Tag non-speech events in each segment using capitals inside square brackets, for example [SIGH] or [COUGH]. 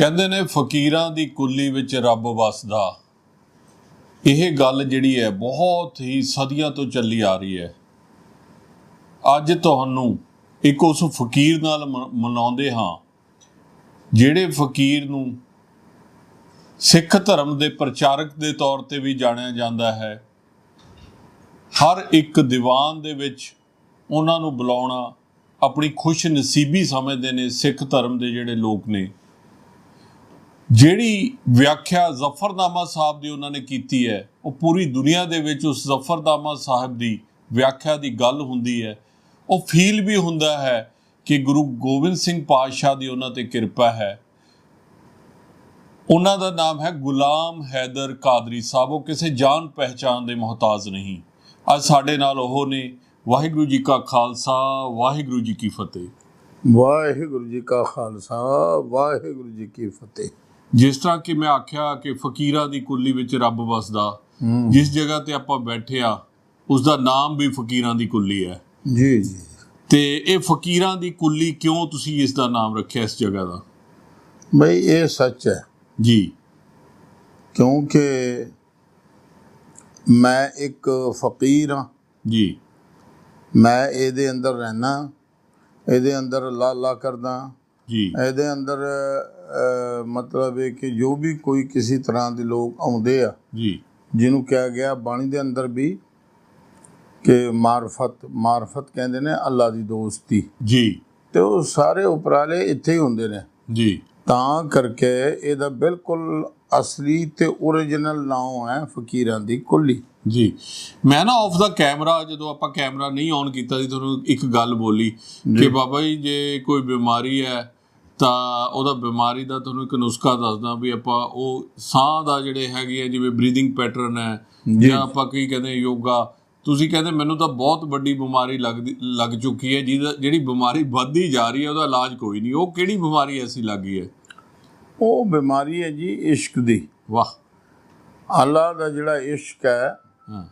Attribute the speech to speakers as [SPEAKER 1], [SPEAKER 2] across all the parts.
[SPEAKER 1] ਕਹਿੰਦੇ ਨੇ ਫਕੀਰਾਂ ਦੀ ਕੁੱਲੀ ਵਿੱਚ ਰੱਬ ਵਸਦਾ। ਇਹ ਗੱਲ ਜਿਹੜੀ ਹੈ ਬਹੁਤ ਹੀ ਸਦੀਆਂ ਤੋਂ ਚੱਲੀ ਆ ਰਹੀ ਹੈ। ਅੱਜ ਤੁਹਾਨੂੰ ਇੱਕ ਉਸ ਫਕੀਰ ਨਾਲ ਮ- ਮਨਾਉਂਦੇ ਹਾਂ, ਜਿਹੜੇ ਫਕੀਰ ਨੂੰ ਸਿੱਖ ਧਰਮ ਦੇ ਪ੍ਰਚਾਰਕ ਦੇ ਤੌਰ ਤੇ ਵੀ ਜਾਣਿਆ ਜਾਂਦਾ ਹੈ। ਹਰ ਇੱਕ ਦੀਵਾਨ ਦੇ ਵਿੱਚ ਉਹਨਾਂ ਨੂੰ ਬੁਲਾਉਣਾ ਆਪਣੀ ਖੁਸ਼ ਨਸੀਬੀ ਸਮਝਦੇ ਨੇ ਸਿੱਖ ਧਰਮ ਦੇ ਜਿਹੜੇ ਲੋਕ ਨੇ। ਜਿਹੜੀ ਵਿਆਖਿਆ ਜ਼ਫਰਨਾਮਾ ਸਾਹਿਬ ਦੀ ਉਹਨਾਂ ਨੇ ਕੀਤੀ ਹੈ, ਉਹ ਪੂਰੀ ਦੁਨੀਆ ਦੇ ਵਿੱਚ ਉਸ ਜ਼ਫਰਨਾਮਾ ਸਾਹਿਬ ਦੀ ਵਿਆਖਿਆ ਦੀ ਗੱਲ ਹੁੰਦੀ ਹੈ। ਉਹ ਫੀਲ ਵੀ ਹੁੰਦਾ ਹੈ ਕਿ ਗੁਰੂ ਗੋਬਿੰਦ ਸਿੰਘ ਪਾਤਸ਼ਾਹ ਦੀ ਉਹਨਾਂ ਤੇ ਕਿਰਪਾ ਹੈ। ਉਹਨਾਂ ਦਾ ਨਾਮ ਹੈ ਗੁਲਾਮ ਹੈਦਰ ਕਾਦਰੀ ਸਾਹਿਬ। ਉਹ ਕਿਸੇ ਜਾਣ ਪਹਿਚਾਨ ਦੇ ਮੁਹਤਾਜ ਨਹੀਂ। ਅੱਜ ਸਾਡੇ ਨਾਲ ਉਹ ਨੇ। ਵਾਹਿਗੁਰੂ ਜੀ ਕਾ ਖਾਲਸਾ, ਵਾਹਿਗੁਰੂ ਜੀ ਕੀ ਫਤਿਹ।
[SPEAKER 2] ਵਾਹਿਗੁਰੂ ਜੀ ਕਾ ਖਾਲਸਾ, ਵਾਹਿਗੁਰੂ ਜੀ ਕੀ ਫਤਿਹ।
[SPEAKER 1] ਜਿਸ ਤਰ੍ਹਾਂ ਕਿ ਮੈਂ ਆਖਿਆ ਕਿ ਫਕੀਰਾਂ ਦੀ ਕੁੱਲੀ ਵਿੱਚ ਰੱਬ ਵਸਦਾ ਜਿਸ ਜਗ੍ਹਾ ਤੇ ਆਪਾਂ ਬੈਠੇ ਆ ਉਸ ਦਾ ਨਾਮ ਵੀ ਫਕੀਰਾਂ ਦੀ ਕੁੱਲੀ ਹੈ।
[SPEAKER 2] ਜੀ ਜੀ।
[SPEAKER 1] ਤੇ ਇਹ ਫਕੀਰਾਂ ਦੀ ਕੁੱਲੀ ਕਿਉਂ ਤੁਸੀਂ ਇਸ ਦਾ ਨਾਮ ਰੱਖਿਆ ਇਸ ਜਗ੍ਹਾ ਦਾ?
[SPEAKER 2] ਬਈ ਇਹ ਸੱਚ ਹੈ।
[SPEAKER 1] ਜੀ।
[SPEAKER 2] ਕਿਉਂਕਿ ਮੈਂ ਇੱਕ ਫਕੀਰ ਹਾਂ।
[SPEAKER 1] ਜੀ।
[SPEAKER 2] ਮੈਂ ਇਹਦੇ ਅੰਦਰ ਰਹਿਣਾ ਇਹਦੇ ਅੰਦਰ ਅੱਲਾ ਅੱਲਾ ਕਰਦਾ
[SPEAKER 1] ਜੀ।
[SPEAKER 2] ਇਹਦੇ ਅੰਦਰ ਮਤਲਬ ਹੈ ਕਿ ਜੋ ਵੀ ਕੋਈ ਕਿਸੇ ਤਰ੍ਹਾਂ ਦੇ ਲੋਕ ਆਉਂਦੇ ਆ
[SPEAKER 1] ਜੀ।
[SPEAKER 2] ਜਿਹਨੂੰ ਕਿਹਾ ਗਿਆ ਬਾਣੀ ਦੇ ਅੰਦਰ ਵੀ ਕਿ ਮਾਰਫਤ ਮਾਰਫਤ ਕਹਿੰਦੇ ਨੇ ਅੱਲਾ ਦੀ ਦੋਸਤੀ।
[SPEAKER 1] ਜੀ।
[SPEAKER 2] ਤੇ ਉਹ ਸਾਰੇ ਉਪਰਾਲੇ ਇੱਥੇ ਹੀ ਹੁੰਦੇ ਨੇ।
[SPEAKER 1] ਜੀ।
[SPEAKER 2] ਤਾਂ ਕਰਕੇ ਇਹਦਾ ਬਿਲਕੁਲ ਅਸਲੀ ਤੇ ਓਰੀਜਨਲ ਨਾਮ ਹੈ ਫਕੀਰਾਂ ਦੀ ਕੁੱਲੀ।
[SPEAKER 1] ਜੀ। ਮੈਂ ਨਾ ਆਫ ਦਾ ਕੈਮਰਾ ਜਦੋਂ ਆਪਾਂ ਕੈਮਰਾ ਨਹੀਂ ਔਨ ਕੀਤਾ ਸੀ ਤੁਹਾਨੂੰ ਇੱਕ ਗੱਲ ਬੋਲੀ ਕਿ ਬਾਬਾ ਜੀ ਜੇ ਕੋਈ ਬਿਮਾਰੀ ਹੈ ਤਾਂ ਉਹਦਾ ਬਿਮਾਰੀ ਦਾ ਤੁਹਾਨੂੰ ਇੱਕ ਨੁਸਖਾ ਦੱਸਦਾ ਵੀ ਆਪਾਂ ਉਹ ਸਾਹ ਦਾ ਜਿਹੜੇ ਹੈਗੇ ਆ ਜਿਵੇਂ ਬਰੀਥਿੰਗ ਪੈਟਰਨ ਹੈ ਜਾਂ। ਆਪਾਂ ਕੀ ਕਹਿੰਦੇ ਯੋਗਾ। ਤੁਸੀਂ ਕਹਿੰਦੇ ਮੈਨੂੰ ਤਾਂ ਬਹੁਤ ਵੱਡੀ ਬਿਮਾਰੀ ਲੱਗਦੀ ਲੱਗ ਚੁੱਕੀ ਹੈ ਜਿਹਦਾ ਜਿਹੜੀ ਬਿਮਾਰੀ ਵੱਧਦੀ ਜਾ ਰਹੀ ਹੈ ਉਹਦਾ ਇਲਾਜ ਕੋਈ ਨਹੀਂ। ਉਹ ਕਿਹੜੀ ਬਿਮਾਰੀ ਐਸੀ ਲੱਗੀ ਹੈ?
[SPEAKER 2] ਉਹ ਬਿਮਾਰੀ ਹੈ ਜੀ ਇਸ਼ਕ ਦੀ।
[SPEAKER 1] ਵਾਹ।
[SPEAKER 2] ਅੱਲਾ ਦਾ ਜਿਹੜਾ ਇਸ਼ਕ ਹੈ
[SPEAKER 1] ਹਾਂ।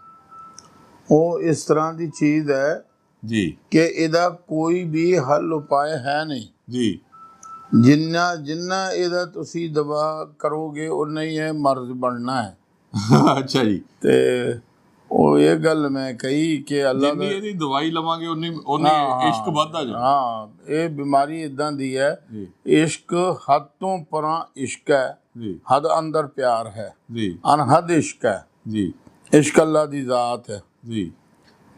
[SPEAKER 2] ਉਹ ਇਸ ਤਰ੍ਹਾਂ ਦੀ ਚੀਜ਼ ਹੈ
[SPEAKER 1] ਜੀ।
[SPEAKER 2] ਕਿ ਇਹਦਾ ਕੋਈ ਵੀ ਹੱਲ ਉਪਾਅ ਹੈ ਨਹੀਂ।
[SPEAKER 1] ਜੀ।
[SPEAKER 2] ਜਿੰਨਾ ਜਿੰਨਾ ਇਹਦਾ ਤੁਸੀਂ ਦਵਾ ਕਰੋਗੇ ਉਨਾ ਹੀ ਇਹ ਮਰਜ਼ ਬਣਨਾ ਹੈ।
[SPEAKER 1] ਅੱਛਾ ਜੀ।
[SPEAKER 2] ਤੇ ਉਹ ਇਹ ਗੱਲ ਮੈਂ ਕਹੀ ਕਿ ਅੱਲਾ
[SPEAKER 1] ਜਿੰਨੀ
[SPEAKER 2] ਦਾ
[SPEAKER 1] ਇਹਦੀ ਦਵਾਈ ਲਵਾਂਗੇ ਉਨੀ ਉਨੀ
[SPEAKER 2] ਹਾਂ,
[SPEAKER 1] ਇਸ਼ਕ ਵੱਧਦਾ ਜਾ
[SPEAKER 2] ਹਾਂ ਇਹ ਬਿਮਾਰੀ ਇਦਾਂ ਦੀ ਹੈ
[SPEAKER 1] ਜੀ।
[SPEAKER 2] ਇਸ਼ਕ ਹੱਦ ਤੋਂ ਪਰਾਂ ਇਸ਼ਕ ਹੈ
[SPEAKER 1] ਜੀ।
[SPEAKER 2] ਹੱਦ ਅੰਦਰ ਪਿਆਰ ਹੈ।
[SPEAKER 1] ਜੀ।
[SPEAKER 2] ਅਨਹਦ ਇਸ਼ਕ ਹੈ।
[SPEAKER 1] ਜੀ।
[SPEAKER 2] ਇਸ਼ਕ ਅੱਲਾ ਦੀ ਜ਼ਾਤ ਹੈ।
[SPEAKER 1] ਜੀ।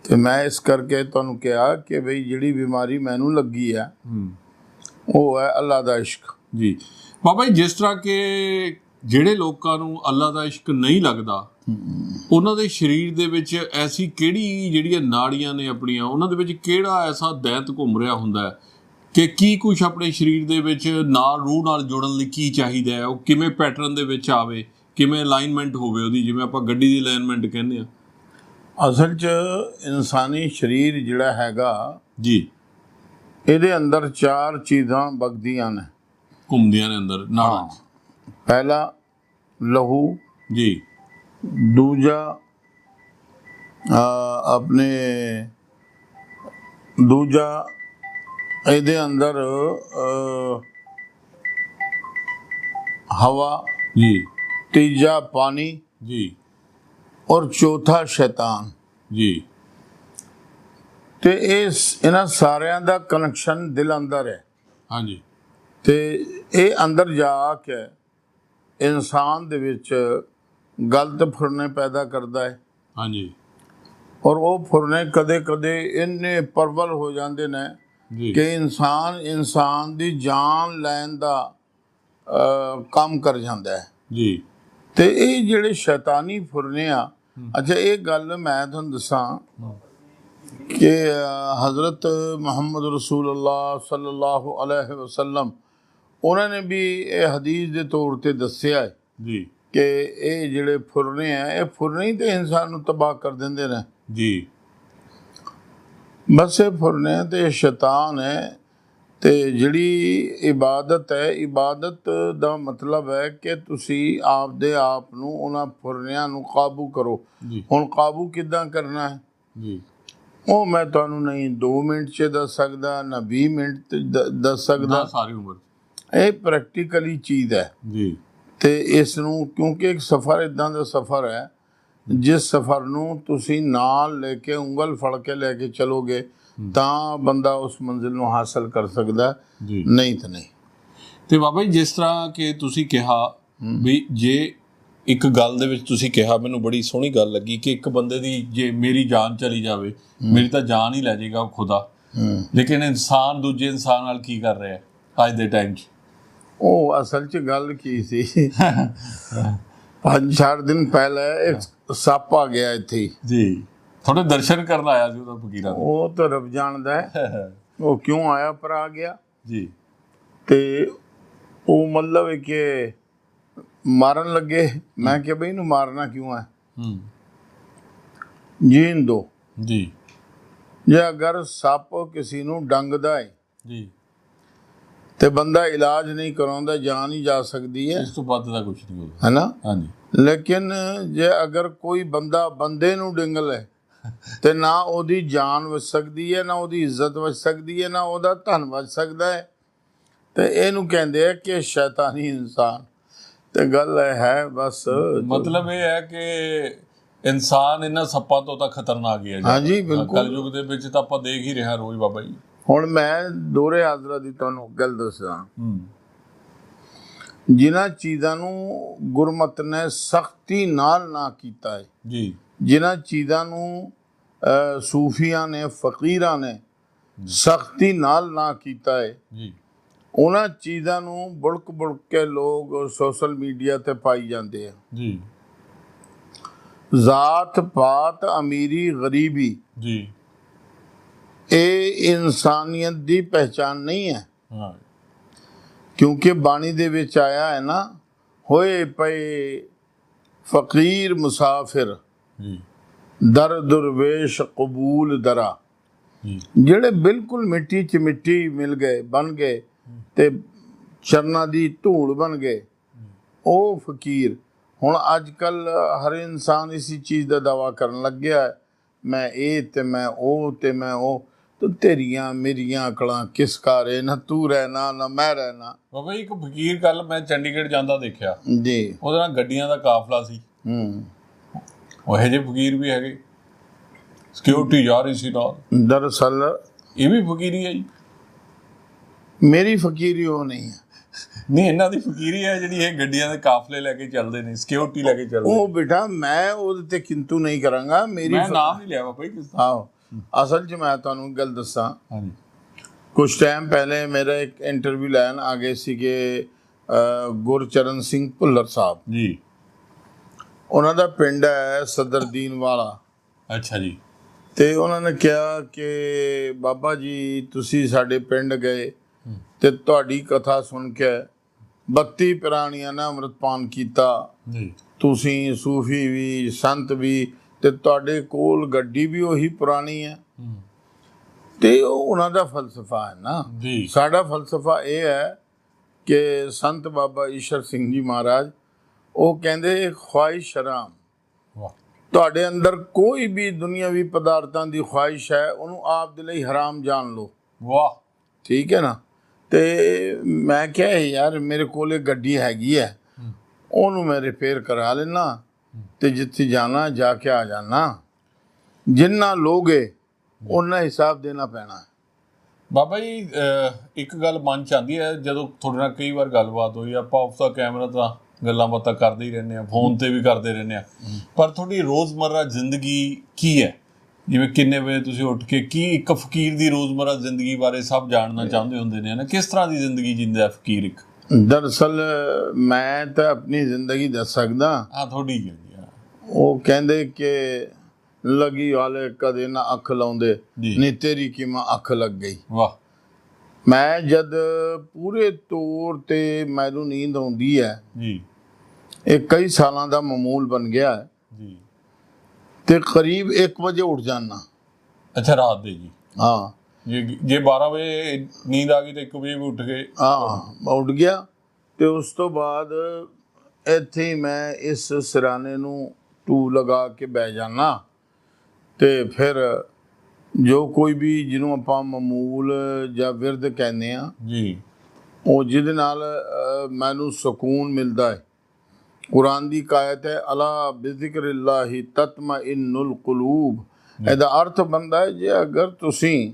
[SPEAKER 2] ਤੇ ਮੈਂ ਇਸ ਕਰਕੇ ਤੁਹਾਨੂੰ ਕਿਹਾ ਕਿ ਬਈ ਜਿਹੜੀ ਬਿਮਾਰੀ ਮੈਨੂੰ ਲੱਗੀ ਹੈ
[SPEAKER 1] ਹੂੰ।
[SPEAKER 2] ਉਹ ਹੈ ਅੱਲਾ ਦਾ ਇਸ਼ਕ।
[SPEAKER 1] ਜੀ। ਬਾਬਾ ਜੀ ਜਿਸ ਤਰ੍ਹਾਂ ਕਿ ਜਿਹੜੇ ਲੋਕਾਂ ਨੂੰ ਅੱਲਾ ਦਾ ਇਸ਼ਕ ਨਹੀਂ ਲੱਗਦਾ ਉਹਨਾਂ ਦੇ ਸਰੀਰ ਦੇ ਵਿੱਚ ਐਸੀ ਕਿਹੜੀ ਜਿਹੜੀਆਂ ਨਾੜੀਆਂ ਨੇ ਆਪਣੀਆਂ ਉਹਨਾਂ ਦੇ ਵਿੱਚ ਕਿਹੜਾ ਐਸਾ ਦੈਂਤ ਘੁੰਮ ਰਿਹਾ ਹੁੰਦਾ ਹੈ ਕਿ ਕੀ ਕੁਝ ਆਪਣੇ ਸਰੀਰ ਦੇ ਵਿੱਚ ਨਾਲ ਰੂਹ ਨਾਲ ਜੋੜਨ ਲਈ ਕੀ ਚਾਹੀਦਾ ਹੈ ਉਹ ਕਿਵੇਂ ਪੈਟਰਨ ਦੇ ਵਿੱਚ ਆਵੇ ਕਿਵੇਂ ਅਲਾਈਨਮੈਂਟ ਹੋਵੇ ਉਹਦੀ ਜਿਵੇਂ ਆਪਾਂ ਗੱਡੀ ਦੀ ਅਲਾਈਨਮੈਂਟ ਕਹਿੰਦੇ ਆ
[SPEAKER 2] ਅਸਲ 'ਚ ਇਨਸਾਨੀ ਸਰੀਰ ਜਿਹੜਾ ਹੈਗਾ
[SPEAKER 1] ਜੀ।
[SPEAKER 2] ਇਹਦੇ ਅੰਦਰ ਚਾਰ ਚੀਜ਼ਾਂ ਵਗਦੀਆਂ ਨੇ।
[SPEAKER 1] ਘੁੰਮਦੀਆਂ ਨੇ ਅੰਦਰ ਨਾੜਾਂ 'ਚ।
[SPEAKER 2] ਪਹਿਲਾ ਲਹੂ।
[SPEAKER 1] ਜੀ।
[SPEAKER 2] ਦੂਜਾ ਆਪਣੇ ਦੂਜਾ ਇਹਦੇ ਅੰਦਰ ਹਵਾ।
[SPEAKER 1] ਜੀ।
[SPEAKER 2] ਤੀਜਾ ਪਾਣੀ।
[SPEAKER 1] ਜੀ।
[SPEAKER 2] ਔਰ ਚੌਥਾ ਸ਼ੈਤਾਨ।
[SPEAKER 1] ਜੀ।
[SPEAKER 2] ਤੇ ਇਸ ਇਹਨਾਂ ਸਾਰਿਆਂ ਦਾ ਕਨੈਕਸ਼ਨ ਦਿਲ ਅੰਦਰ ਹੈ।
[SPEAKER 1] ਹਾਂਜੀ।
[SPEAKER 2] ਤੇ ਇਹ ਅੰਦਰ ਜਾ ਕੇ ਇਨਸਾਨ ਦੇ ਵਿੱਚ ਗਲਤ ਫੁਰਨੇ ਪੈਦਾ ਕਰਦਾ ਹੈ।
[SPEAKER 1] ਹਾਂਜੀ।
[SPEAKER 2] ਔਰ ਉਹ ਫੁਰਨੇ ਕਦੇ-ਕਦੇ ਇੰਨੇ ਪਰਵਲ ਹੋ ਜਾਂਦੇ ਨੇ ਕਿ ਇਨਸਾਨ ਇਨਸਾਨ ਦੀ ਜਾਨ ਲੈਣ ਦਾ ਕੰਮ ਕਰ ਜਾਂਦਾ ਹੈ।
[SPEAKER 1] ਜੀ।
[SPEAKER 2] ਤੇ ਇਹ ਜਿਹੜੇ ਸ਼ੈਤਾਨੀ ਫੁਰਨੇ ਆ ਅੱਛਾ ਇਹ ਗੱਲ ਮੈਂ ਤੁਹਾਨੂੰ ਦੱਸਾਂ। ਕਿ ਅ, ਹਜ਼ਰਤ ਮੁਹੰਮਦ ਰਸੂਲullah ਸੱਲੱਲਾਹੁ ਅਲੈਹਿ ਵਸੱਲਮ ਉਹਨਾਂ ਨੇ ਵੀ ਇਹ ਹਦੀਸ ਦੇ ਤੌਰ ਤੇ ਦੱਸਿਆ ਹੈ
[SPEAKER 1] ਜੀ
[SPEAKER 2] ਕਿ ਇਹ ਜਿਹੜੇ ਫੁਰਨੇ ਆ ਇਹ ਫੁਰਨੇ ਹੀ ਤੇ ਇਨਸਾਨ ਨੂੰ ਤਬਾਹ ਕਰ ਦਿੰਦੇ ਨੇ
[SPEAKER 1] ਜੀ
[SPEAKER 2] ਬਸ ਇਹ ਫੁਰਨੇ ਤੇ ਸ਼ੈਤਾਨ ਹੈ ਤੇ ਜਿਹੜੀ ਇਬਾਦਤ ਹੈ ਇਬਾਦਤ ਦਾ ਮਤਲਬ ਹੈ ਕਿ ਤੁਸੀਂ ਆਪਦੇ ਆਪ ਨੂੰ ਉਹਨਾਂ ਫੁਰਨਿਆਂ ਨੂੰ ਕਾਬੂ ਕਰੋ
[SPEAKER 1] ਜੀ
[SPEAKER 2] ਹੁਣ ਕਾਬੂ ਕਿੱਦਾਂ ਕਰਨਾ ਹੈ
[SPEAKER 1] ਜੀ
[SPEAKER 2] ਉਹ ਮੈਂ ਤੁਹਾਨੂੰ ਨਹੀਂ 2 ਮਿੰਟ 'ਚ ਦੱਸ ਸਕਦਾ ਨਾ 20 ਮਿੰਟ 'ਚ ਦੱਸ ਸਕਦਾ।
[SPEAKER 1] ਸਾਰੀ ਉਮਰ
[SPEAKER 2] ਇਹ ਪ੍ਰੈਕਟੀਕਲੀ ਚੀਜ਼ ਹੈ।
[SPEAKER 1] ਜੀ।
[SPEAKER 2] ਤੇ ਇਸ ਨੂੰ ਕਿਉਂਕਿ ਇੱਕ ਸਫ਼ਰ ਇਦਾਂ ਦਾ ਸਫ਼ਰ ਹੈ ਜਿਸ ਸਫ਼ਰ ਨੂੰ ਤੁਸੀਂ ਨਾਲ ਲੈ ਕੇ ਉਂਗਲ ਫੜ ਕੇ ਲੈ ਕੇ ਚਲੋਗੇ ਤਾਂ ਬੰਦਾ ਉਸ ਮੰਜ਼ਿਲ ਨੂੰ ਹਾਸਲ ਕਰ ਸਕਦਾ ਨਹੀਂ ਤਾਂ ਨਹੀਂ।
[SPEAKER 1] ਤੇ ਬਾਬਾ ਜੀ ਜਿਸ ਤਰ੍ਹਾਂ ਕਿ ਤੁਸੀਂ ਕਿਹਾ ਵੀ ਜੇ ਇੱਕ ਗੱਲ ਦੇ ਵਿੱਚ ਤੁਸੀਂ ਕਿਹਾ ਮੈਨੂੰ ਬੜੀ ਸੋਹਣੀ ਗੱਲ ਲੱਗੀ ਕਿ ਇੱਕ ਬੰਦੇ ਦੀ ਜੇ ਮੇਰੀ ਜਾਨ ਚਲੀ ਜਾਵੇ ਮੇਰੀ ਤਾਂ ਜਾਨ ਹੀ ਲੈ ਜਾਏਗਾ ਉਹ ਖੁਦਾ। ਲੇਕਿਨ ਇਨਸਾਨ ਦੂਜੇ ਇਨਸਾਨ ਨਾਲ ਕੀ ਕਰ ਰਿਹਾ ਹੈ ਅੱਜ ਦੇ ਟਾਈਮ 'ਚ?
[SPEAKER 2] ਉਹ ਅਸਲ 'ਚ ਗੱਲ ਕੀ ਸੀ? ਪੰਜ ਚਾਰ ਦਿਨ ਪਹਿਲੇ ਇੱਕ ਸੱਪ ਆ ਗਿਆ ਇੱਥੇ।
[SPEAKER 1] ਜੀ। ਥੋੜੇ ਦਰਸ਼ਨ ਕਰਨ ਆਇਆ ਸੀ ਉਹਦਾ ਫਕੀਰਾਂ ਦੇ।
[SPEAKER 2] ਉਹ ਤਾਂ ਰੱਬ ਜਾਣਦਾ ਹੈ। [LAUGHS] ਉਹ ਕਿਉਂ ਆਇਆ ਪਰ ਆ ਗਿਆ?
[SPEAKER 1] ਜੀ।
[SPEAKER 2] ਤੇ ਉਹ ਮਤਲਬ ਕਿ ਮਾਰਨ ਲੱਗੇ ਮੈਂ ਕਿਹਾ ਬਈ ਇਹਨੂੰ ਮਾਰਨਾ ਕਿਉਂ ਹੈ?
[SPEAKER 1] ਹੂੰ।
[SPEAKER 2] ਜੀਣ ਦੋ।
[SPEAKER 1] ਜੀ।
[SPEAKER 2] ਜੇ ਅਗਰ ਸੱਪ ਕਿਸੇ ਨੂੰ ਡੰਗਦਾ ਹੈ
[SPEAKER 1] ਜੀ।
[SPEAKER 2] ਤੇ ਬੰਦਾ ਇਲਾਜ ਨਹੀਂ ਕਰਾਉਂਦਾ ਜਾਨ ਹੀ ਜਾ ਸਕਦੀ ਹੈ।
[SPEAKER 1] ਇਸ ਤੋਂ ਵੱਧ ਦਾ ਕੁਝ ਨਹੀਂ ਹੋਦਾ
[SPEAKER 2] ਹੈਨਾ?
[SPEAKER 1] ਹਾਂਜੀ।
[SPEAKER 2] ਲੇਕਿਨ ਜੇ ਅਗਰ ਕੋਈ ਬੰਦਾ ਬੰਦੇ ਨੂੰ ਡਿੰਗ ਲੈ ਤੇ ਨਾ ਉਹਦੀ ਜਾਨ ਬਚ ਸਕਦੀ ਹੈ ਨਾ ਉਹਦੀ ਇੱਜ਼ਤ ਬਚ ਸਕਦੀ ਹੈ ਨਾ ਉਹਦਾ ਧਨ ਬਚ ਸਕਦਾ ਹੈ ਤੇ ਇਹਨੂੰ ਕਹਿੰਦੇ ਆ ਕਿ ਸ਼ੈਤਾਨੀ ਇਨਸਾਨ। ਤੇ ਗੱਲ ਹੈ ਬਸ
[SPEAKER 1] ਮਤਲਬ ਇਹ ਹੈ ਕਿ ਇਨਸਾਨ ਇਹਨਾਂ ਸੱਪਾਂ ਤੋਂ ਤਾਂ ਖਤਰਨਾਕ ਹੀ ਹੈ।
[SPEAKER 2] ਹਾਂਜੀ, ਬਿਲਕੁਲ।
[SPEAKER 1] ਕਲਯੁਗ ਦੇ ਵਿੱਚ ਤਾਂ ਆਪਾਂ ਦੇਖ ਹੀ ਰਹੇ ਰੋਜ਼ ਬਾਬਾ ਜੀ।
[SPEAKER 2] ਹੁਣ ਮੈਂ ਦੋਰੇ ਹਾਜ਼ਰਾ ਦੀ ਤੁਹਾਨੂੰ ਗੱਲ ਦੱਸਾਂ।
[SPEAKER 1] ਹੂੰ।
[SPEAKER 2] ਜਿਨ੍ਹਾਂ ਚੀਜ਼ਾਂ ਨੂੰ ਗੁਰਮਤ ਨੇ ਸਖਤੀ ਨਾਲ ਨਾ ਕੀਤਾ ਹੈ
[SPEAKER 1] ਜੀ।
[SPEAKER 2] ਜਿਨ੍ਹਾਂ ਚੀਜ਼ਾਂ ਨੂੰ ਸੂਫੀਆਂ ਨੇ ਫਕੀਰਾਂ ਨੇ ਸਖਤੀ ਨਾਲ ਨਾ ਕੀਤਾ ਹੈ
[SPEAKER 1] ਜੀ।
[SPEAKER 2] ਉਹਨਾਂ ਚੀਜ਼ਾਂ ਨੂੰ ਬੁੜਕ ਬੁੜਕ ਕੇ ਲੋਕ ਸੋਸ਼ਲ ਮੀਡੀਆ ਤੇ ਪਾਈ ਜਾਂਦੇ ਆ।
[SPEAKER 1] ਜੀ।
[SPEAKER 2] ਜ਼ਾਤ ਪਾਤ ਅਮੀਰੀ ਗਰੀਬੀ।
[SPEAKER 1] ਜੀ।
[SPEAKER 2] ਇਹ ਇਨਸਾਨੀਅਤ ਦੀ ਪਹਿਚਾਨ ਨਹੀਂ ਹੈ।
[SPEAKER 1] ਹਾਂ।
[SPEAKER 2] ਕਿਉਂਕਿ ਬਾਣੀ ਦੇ ਵਿੱਚ ਆਇਆ ਹੈ ਨਾ ਹੋਏ ਪਏ ਫਕੀਰ ਮੁਸਾਫਿਰ।
[SPEAKER 1] ਜੀ।
[SPEAKER 2] ਦਰ ਦੁਰਵੇਸ਼ ਕਬੂਲ ਦਰਾ। ਜਿਹੜੇ ਬਿਲਕੁਲ ਮਿੱਟੀ 'ਚ ਮਿੱਟੀ ਮਿਲ ਗਏ ਬਣ ਗਏ ਤੇ ਚਰਨਾਂ ਦੀ ਧੂੜ ਬਣ ਗਏ। ਉਹ ਫਕੀਰ ਹੁਣ ਅੱਜ ਕੱਲ ਹਰ ਇਨਸਾਨ ਇਸੀ ਚੀਜ਼ ਦਾ ਦਾਵਾ ਕਰਨ ਲੱਗਿਆ ਮੈਂ ਇਹ ਤੇ ਮੈਂ ਉਹ ਤੇ ਮੈਂ ਉਹ ਤੇ ਤੇਰੀਆਂ ਮੇਰੀਆਂ ਅਕਲਾਂ ਕਿਸ ਕਾਰੇ ਨਾ ਤੂੰ ਰਹਿਣਾ ਨਾ ਮੈਂ ਰਹਿਣਾ।
[SPEAKER 1] ਬਾਬਾ ਇੱਕ ਫਕੀਰ ਕੱਲ ਮੈਂ ਚੰਡੀਗੜ੍ਹ ਜਾਂਦਾ ਦੇਖਿਆ।
[SPEAKER 2] ਜੀ।
[SPEAKER 1] ਉਹਦੇ ਨਾਲ ਗੱਡੀਆਂ ਦਾ ਕਾਫਲਾ ਸੀ।
[SPEAKER 2] ਹੂੰ।
[SPEAKER 1] ਉਹ ਇਹੋ ਜਿਹੇ ਫਕੀਰ ਵੀ ਹੈਗੇ। ਸਿਕਿਉਰਿਟੀ ਜਾ ਰਹੀ ਸੀ ਨਾਲ।
[SPEAKER 2] ਦਰਅਸਲ
[SPEAKER 1] ਇਹ ਵੀ ਫਕੀਰੀ ਹੈ ਜੀ।
[SPEAKER 2] ਮੇਰੀ ਫਕੀਰੀ ਉਹ ਨਹੀਂ ਹੈ।
[SPEAKER 1] ਨਹੀਂ ਇਹਨਾਂ ਦੀ ਫਕੀਰੀ ਹੈ ਜਿਹੜੀ ਇਹ ਗੱਡੀਆਂ ਦੇ ਕਾਫਲੇ ਲੈ ਕੇ ਚੱਲਦੇ ਨੇ ਸਿਕਿਉਰਿਟੀ ਲੈ ਕੇ ਚੱਲਦੇ
[SPEAKER 2] ਉਹ ਬੇਟਾ ਮੈਂ ਉਹਦੇ ਤੇ ਕਿੰਤੂ ਨਹੀਂ ਕਰਾਂਗਾ ਮੇਰੀ
[SPEAKER 1] ਮੈਂ ਨਾਮ ਨਹੀਂ ਲਿਆ ਬਾਬਾ ਜੀ ਕਿਸ
[SPEAKER 2] ਆਹੋ ਅਸਲ 'ਚ ਮੈਂ ਤੁਹਾਨੂੰ ਗੱਲ ਦੱਸਾਂ।
[SPEAKER 1] ਹਾਂਜੀ।
[SPEAKER 2] ਕੁਝ ਟਾਈਮ ਪਹਿਲੇ ਮੇਰਾ ਇੱਕ ਇੰਟਰਵਿਊ ਲੈਣ ਆ ਗਏ ਸੀਗੇ ਗੁਰਚਰਨ ਸਿੰਘ ਭੁੱਲਰ ਸਾਹਿਬ।
[SPEAKER 1] ਜੀ।
[SPEAKER 2] ਉਹਨਾਂ ਦਾ ਪਿੰਡ ਹੈ ਸਦਰਦੀਨ ਵਾਲਾ।
[SPEAKER 1] ਅੱਛਾ ਜੀ।
[SPEAKER 2] ਤੇ ਉਹਨਾਂ ਨੇ ਕਿਹਾ ਕਿ ਬਾਬਾ ਜੀ ਤੁਸੀਂ ਸਾਡੇ ਪਿੰਡ ਗਏ ਤੇ ਤੁਹਾਡੀ ਕਥਾ ਸੁਣ ਕੇ 32 ਪ੍ਰਾਣੀਆਂ ਨੇ ਅੰਮ੍ਰਿਤਪਾਨ ਕੀਤਾ।
[SPEAKER 1] ਜੀ।
[SPEAKER 2] ਤੁਸੀਂ ਸੂਫੀ ਵੀ ਸੰਤ ਵੀ ਤੇ ਤੁਹਾਡੇ ਕੋਲ ਗੱਡੀ ਵੀ ਉਹੀ ਪੁਰਾਣੀ ਹੈ। ਤੇ ਉਹ ਉਹਨਾਂ ਦਾ ਫਲਸਫਾ ਹੈ ਨਾ। ਸਾਡਾ ਫਲਸਫਾ ਇਹ ਹੈ ਕਿ ਸੰਤ ਬਾਬਾ ਈਸ਼ਰ ਸਿੰਘ ਜੀ ਮਹਾਰਾਜ ਉਹ ਕਹਿੰਦੇ ਖੁਆਇਸ਼ ਹਰਾਮ
[SPEAKER 1] ਵਾਹ।
[SPEAKER 2] ਤੁਹਾਡੇ ਅੰਦਰ ਕੋਈ ਵੀ ਦੁਨੀਆਵੀ ਪਦਾਰਥਾਂ ਦੀ ਖੁਆਇਸ਼ ਹੈ ਉਹਨੂੰ ਆਪ ਦੇ ਲਈ ਹਰਾਮ ਜਾਣ ਲਓ।
[SPEAKER 1] ਵਾਹ।
[SPEAKER 2] ਠੀਕ ਹੈ ਨਾ? ਤੇ ਮੈਂ ਕਿਹਾ ਯਾਰ ਮੇਰੇ ਕੋਲ ਇੱਕ ਗੱਡੀ ਹੈਗੀ ਹੈ। ਉਹਨੂੰ ਮੈਂ ਰਿਪੇਅਰ ਕਰਾ ਲੈਣਾ ਤੇ ਜਿੱਥੇ ਜਾਣਾ ਜਾ ਕੇ ਆ ਜਾਣਾ ਜਿੰਨਾ ਲੋਗੇ ਉਹਨਾਂ ਹਿਸਾਬ ਦੇਣਾ ਪੈਣਾ।
[SPEAKER 1] ਬਾਬਾ ਜੀ ਇੱਕ ਗੱਲ ਮਨ ਚ ਆਉਂਦੀ ਹੈ ਜਦੋਂ ਤੁਹਾਡੇ ਨਾਲ ਕਈ ਵਾਰ ਗੱਲਬਾਤ ਹੋਈ ਆਪਾਂ ਆਫ ਦਾ ਕੈਮਰਾ ਤਾਂ ਗੱਲਾਂ ਬਾਤਾਂ ਕਰਦੇ ਹੀ ਰਹਿੰਦੇ ਆ ਫੋਨ ਤੇ ਵੀ ਕਰਦੇ ਰਹਿੰਦੇ ਆ ਪਰ ਤੁਹਾਡੀ ਰੋਜ਼ਮਰਰਾ ਜ਼ਿੰਦਗੀ ਕੀ ਹੈ? ਜਿਵੇਂ ਕਿੰਨੇ ਵਜੇ ਤੁਸੀਂ ਉੱਠ ਕੇ ਕੀ ਇੱਕ ਫਕੀਰ ਦੀ ਰੋਜ਼ਮਰਰਾ ਜ਼ਿੰਦਗੀ ਬਾਰੇ ਸਭ ਜਾਣਨਾ ਚਾਹੁੰਦੇ ਹੁੰਦੇ ਨੇ ਨਾ ਕਿਸ ਤਰ੍ਹਾਂ ਦੀ ਜ਼ਿੰਦਗੀ ਜਿੰਦਾ ਫਕੀਰ ਇੱਕ?
[SPEAKER 2] ਦਰਅਸਲ ਮੈਂ ਤਾਂ ਆਪਣੀ ਜ਼ਿੰਦਗੀ ਦੱਸ ਸਕਦਾ।
[SPEAKER 1] ਆ ਤੁਹਾਡੀ ਹੀ ਹੈ? ਜੀ।
[SPEAKER 2] ਉਹ ਕਹਿੰਦੇ ਕਿ ਲੱਗੀ ਵਾਲੇ ਕਦੇ ਨਾ ਅੱਖ ਲਾਉਂਦੇ। ਨਹੀਂ ਤੇਰੀ ਕੀ ਮਾਂ ਅੱਖ ਲੱਗ ਗਈ।
[SPEAKER 1] ਵਾਹ।
[SPEAKER 2] ਮੈਂ ਜਦ ਪੂਰੇ ਤੌਰ ਤੇ ਮੈਨੂੰ ਨੀਂਦ ਆਉਂਦੀ ਹੈ
[SPEAKER 1] ਜੀ।
[SPEAKER 2] ਇਹ ਕਈ ਸਾਲਾਂ ਦਾ ਮਾਮੂਲ ਬਣ ਗਿਆ ਹੈ। ਤੇ ਕਰੀਬ 1 ਵਜੇ ਉੱਠ ਜਾਣਾ
[SPEAKER 1] ਅੱਛਾ ਰਾਤ ਦੇ ਜੀ।
[SPEAKER 2] ਹਾਂ।
[SPEAKER 1] ਜੇ ਜੇ 12 ਵਜੇ ਨੀਂਦ ਆ ਗਈ ਤਾਂ 1 ਵਜੇ ਵੀ ਉੱਠ ਗਏ।
[SPEAKER 2] ਹਾਂ ਮੈਂ ਉੱਠ ਗਿਆ ਤੇ ਉਸ ਤੋਂ ਬਾਅਦ ਇੱਥੇ ਮੈਂ ਇਸ ਸਿਰਾਨੇ ਨੂੰ ਟੂ ਲਗਾ ਕੇ ਬਹਿ ਜਾਣਾ ਤੇ ਫਿਰ ਜੋ ਕੋਈ ਵੀ ਜਿਹਨੂੰ ਆਪਾਂ ਮਾਮੂਲ ਜਾਂ ਵਿਰਧ ਕਹਿੰਦੇ ਆ
[SPEAKER 1] ਜੀ।
[SPEAKER 2] ਉਹ ਜਿਹਦੇ ਨਾਲ ਮੈਨੂੰ ਸਕੂਨ ਮਿਲਦਾ ਹੈ। ਕੁਰਾਨ ਦੀ ਕਾਇਤ ਹੈ, ਅਲਾ ਬਿਜ਼ਿਕਰਿল্ਲਾਹਿ ਤਤਮਇਨੁਲ ਕਲੂਬ। ਇਹਦਾ ਅਰਥ ਬੰਦਾ ਹੈ, ਜੇ ਅਗਰ ਤੁਸੀਂ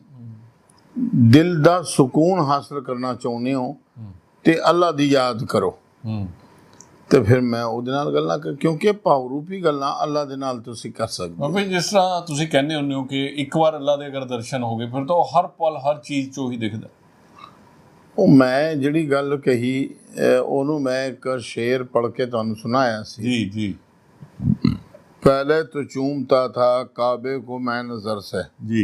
[SPEAKER 2] ਦਿਲ ਦਾ ਸਕੂਨ ਹਾਸਲ ਕਰਨਾ ਚਾਹੁੰਦੇ ਹੋ, ਤੇ ਅੱਲਾ ਦੀ ਯਾਦ ਕਰੋ। ਤੇ ਫਿਰ ਮੈਂ ਉਹਦੇ ਨਾਲ ਗੱਲਾਂ ਕਰ, ਕਿਉਂਕਿ ਭਾਵ ਗੱਲਾਂ ਅੱਲਾ ਦੇ ਨਾਲ ਤੁਸੀਂ ਕਰ ਸਕਦੇ ਹੋ।
[SPEAKER 1] ਬਾਬਾ ਜਿਸ ਤਰ੍ਹਾਂ ਤੁਸੀਂ ਕਹਿੰਦੇ ਹੁੰਦੇ ਹੋ ਕਿ ਇੱਕ ਵਾਰ ਅੱਲਾ ਦੇ ਅਗਰ ਦਰਸ਼ਨ ਹੋ ਗਏ, ਫਿਰ ਤਾਂ ਉਹ ਹਰ ਪਲ ਹਰ ਚੀਜ਼ 'ਚ ਹੀ ਦਿਖਦਾ।
[SPEAKER 2] ਉਹ ਮੈਂ ਜਿਹੜੀ ਗੱਲ ਕਹੀ ਅਹ, ਉਹਨੂੰ ਮੈਂ ਇੱਕ ਸ਼ੇਰ ਪੜ੍ਹ ਕੇ ਤੁਹਾਨੂੰ ਸੁਣਾਇਆ ਸੀ
[SPEAKER 1] ਜੀ ਜੀ
[SPEAKER 2] पहले तो चूमता था काबे को मैं नजर से
[SPEAKER 1] ਜੀ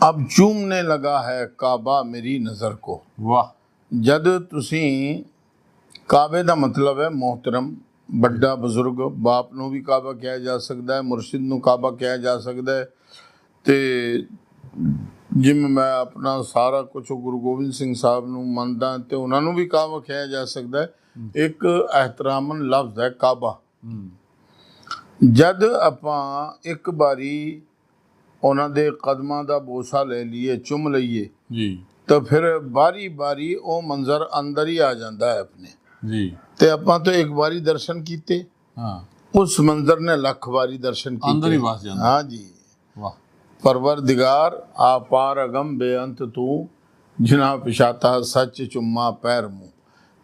[SPEAKER 2] अब चूमने लगा है काबा मेरी नजर को
[SPEAKER 1] ਵਾਹ
[SPEAKER 2] ਜਦ ਤੁਸੀਂ ਕਾਬੇ ਦਾ ਮਤਲਬ ਹੈ ਮੁਹਤਰਮ ਵੱਡਾ ਬਜ਼ੁਰਗ ਬਾਪ ਨੂੰ ਵੀ ਕਾਬਾ ਕਿਹਾ ਜਾ ਸਕਦਾ ਹੈ ਮੁਰਸ਼ਿਦ ਨੂੰ ਕਾਬਾ ਕਿਹਾ ਜਾ ਸਕਦਾ ਹੈ ਤੇ ਜਿਵੇਂ ਮੈਂ ਆਪਣਾ ਸਾਰਾ ਕੁਝ ਗੁਰੂ ਗੋਬਿੰਦ ਸਿੰਘ ਸਾਹਿਬ ਨੂੰ ਮੰਨਦਾ ਤੇ ਉਹਨਾਂ ਨੂੰ ਵੀ ਕਾਬਾ ਕਿਹਾ ਜਾ ਸਕਦਾ ਇੱਕ ਇਹਤਰਾਮਨ ਲਫ਼ਜ਼ ਹੈ ਕਾਬਾ। ਜਦ ਆਪਾਂ ਇੱਕ ਵਾਰੀ ਉਹਨਾਂ ਦੇ ਕਦਮਾਂ ਦਾ ਬੋਸਾ ਲੈ ਲਈਏ ਚੁੰਮ ਲਈਏ
[SPEAKER 1] ਜੀ।
[SPEAKER 2] ਤਾਂ ਫਿਰ ਬਾਰੀ ਬਾਰੀ ਉਹ ਮੰਜ਼ਰ ਅੰਦਰ ਹੀ ਆ ਜਾਂਦਾ ਹੈ ਆਪਣੇ।
[SPEAKER 1] ਜੀ।
[SPEAKER 2] ਤੇ ਆਪਾਂ ਤਾਂ ਇੱਕ ਵਾਰੀ ਦਰਸ਼ਨ ਕੀਤੇ।
[SPEAKER 1] ਹਾਂ।
[SPEAKER 2] ਉਸ ਮੰਜ਼ਰ ਨੇ ਲੱਖ ਵਾਰੀ ਦਰਸ਼ਨ ਕੀਤੇ।
[SPEAKER 1] ਅੰਦਰ ਹੀ ਵਸ ਜਾਂਦਾ।
[SPEAKER 2] ਹਾਂ ਜੀ।
[SPEAKER 1] ਵਾਹ।
[SPEAKER 2] ਪਰਵਰਦਿਗਾਰ ਆਪਾਰ ਅਗਮ ਬੇਅੰਤ ਤੂੰ ਜਿਨਾ ਪਿਛਾਤਾ ਸੱਚ ਚੁੰਮਾ ਪੈਰ ਮੂੰ